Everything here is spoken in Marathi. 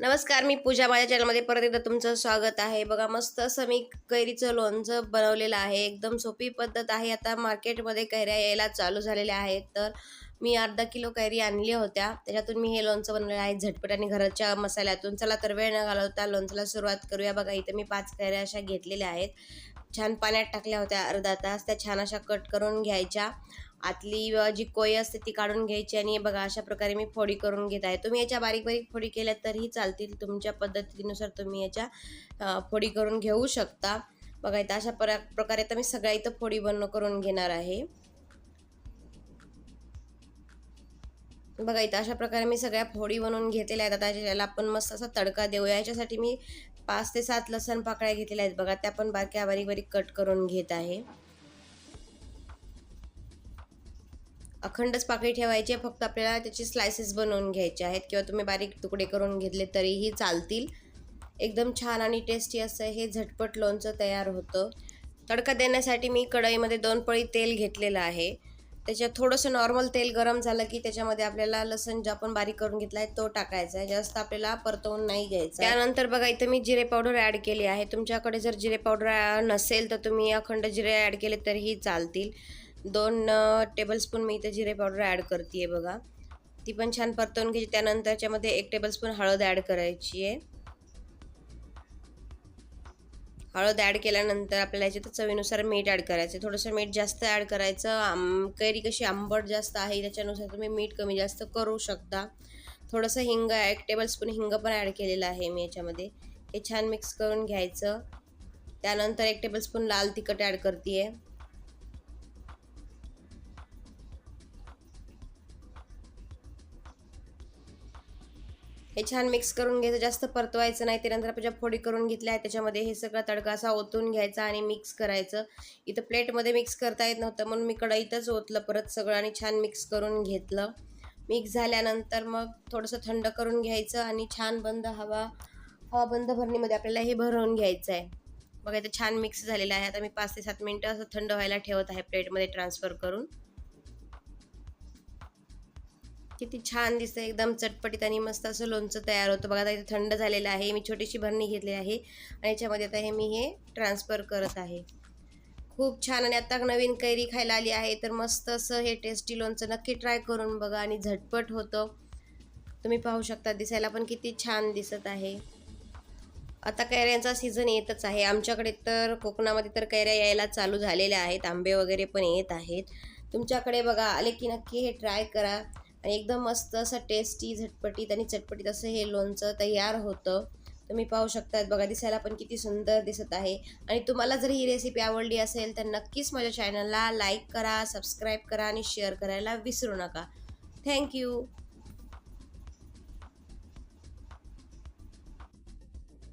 नमस्कार मी पूजा माझ्या चॅनलमध्ये परत एकदा तुमचं स्वागत आहे. बघा मस्त असं मी कैरीचं लोणचं बनवलेलं आहे. एकदम सोपी पद्धत आहे. आता मार्केटमध्ये कैऱ्या यायला चालू झालेल्या आहेत. तर मी अर्धा किलो कैरी आणल्या होत्या. त्याच्यातून मी हे लोणचं बनवलेलं आहे. झटपट आणि घराच्या मसाल्यातून. चला तर वेळ न घालवता लोणच्याला सुरुवात करूया. बघा इथं मी पाच कैऱ्या अशा घेतलेल्या आहेत. छान पाण्यात टाकल्या होत्या अर्धा तास. त्या छान अशा कट करून घ्यायच्या. आतली जी कोय असते ती काढून घ्यायची आणि बघा अशा प्रकारे मी फोडी करून घेत आहे. तुम्ही याच्या बारीक बारीक फोडी केल्या तरीही चालतील. तुमच्या पद्धतीनुसार तुम्ही याच्या फोडी करून घेऊ शकता. बघा इथं अशा प्र प्रकारे तर मी सगळ्या इथं फोडी बन करून घेणार आहे. बघा इथं अशा प्रकारे मी सगळ्या फोडी बनवून घेतलेल्या आहेत. आता याला आपण मस्त असा तडका देऊया. याच्यासाठी मी पाच ते सात लसण पाकळ्या घेतलेल्या आहेत. बघा त्या पण बारक्या बारीक बारीक कट करून घेत आहे. अखंडच पाकळी ठेवायची आहे फक्त आपल्याला त्याचे स्लायसेस बनवून घ्यायचे आहेत किंवा तुम्ही बारीक तुकडे करून घेतले तरीही चालतील. एकदम छान आणि टेस्टी असं हे झटपट लोणचं तयार होतं. तडका देण्यासाठी मी कढईमध्ये दोन पळी तेल घेतलेलं आहे. त्याच्यात थोडंसं नॉर्मल तेल गरम झालं की त्याच्यामध्ये आपल्याला लसण जे आपण बारीक करून घेतला आहे तो टाकायचा आहे. जास्त आपल्याला परतवून नाही घ्यायचा त्यानंतर बघा इथं मी जिरे पावडर ॲड केली आहे. तुमच्याकडे जर जिरे पावडर नसेल तर तुम्ही अखंड जिरे ॲड केले तरीही चालतील. दोन टेबलस्पून मी इथे जिरे पावडर ॲड करते आहे बघा. ती पण छान परतवून घ्यायची. त्यानंतर त्याच्यामध्ये एक टेबलस्पून हळद ॲड करायची आहे हळद ॲड केल्यानंतर आपल्याला याच्यात चवीनुसार मीठ ॲड करायचं थोडंसं मीठ जास्त ॲड करायचं. आम कैरी कशी आंबट जास्त आहे त्याच्यानुसार तुम्ही मीठ कमी जास्त करू शकता. थोडंसं हिंग एक टेबलस्पून हिंग पण ॲड केलेलं आहे मी याच्यामध्ये. हे छान मिक्स करून घ्यायचं. त्यानंतर एक टेबलस्पून लाल तिखट ॲड करते आहे हे छान मिक्स करून घ्यायचं जास्त परतवायचं नाही. त्यानंतर आपण ज्या फोडी करून घेतल्या आहेत त्याच्यामध्ये हे सगळं तडका असा ओतून घ्यायचा आणि मिक्स करायचं. इथं प्लेटमध्ये मिक्स करता येत नव्हतं म्हणून मी कढईतच ओतलं परत सगळं आणि छान मिक्स करून घेतलं. मिक्स झाल्यानंतर मग थोडंसं थंड करून घ्यायचं आणि छान बंद हवा हवा बंद भरणीमध्ये आपल्याला हे भरवून घ्यायचं आहे. बघा इथं छान मिक्स झालेलं आहे. आता मी पाच ते सात मिनटं असं थंड व्हायला ठेवत आहे प्लेटमध्ये ट्रान्सफर करून. किती छान दिसतं एकदम चटपटीत आणि मस्त असं लोणचं तयार होतं. बघा आता इथे थंड झालेलं आहे. मी छोटीशी भरणी घेतली आहे आणि याच्यामध्ये आता हे मी हे ट्रान्सफर करत आहे. खूप छान आणि आता नवीन कैरी खायला आली आहे. तर मस्त असं हे टेस्टी लोणचं नक्की ट्राय करून बघा आणि झटपट होतं. तुम्ही पाहू शकता दिसायला पण किती छान दिसत आहे. आता कैऱ्यांचा सीझन येतच आहे. आमच्याकडे तर कोकणामध्ये तर कैऱ्या यायला चालू झालेल्या आहेत. आंबे वगैरे पण येत आहेत. तुमच्याकडे बघा आले की नक्की हे ट्राय करा. आणि एकदम मस्त असं टेस्टी झटपटीत आणि चटपटीत असं हे लोणचं तयार होतं. तुम्ही पाहू शकतात. बघा दिसायला पण किती सुंदर दिसत आहे. आणि तुम्हाला जर ही रेसिपी आवडली असेल तर नक्कीच माझ्या चॅनलला लाईक करा सबस्क्राईब करा आणि शेअर करायला विसरू नका. थँक्यू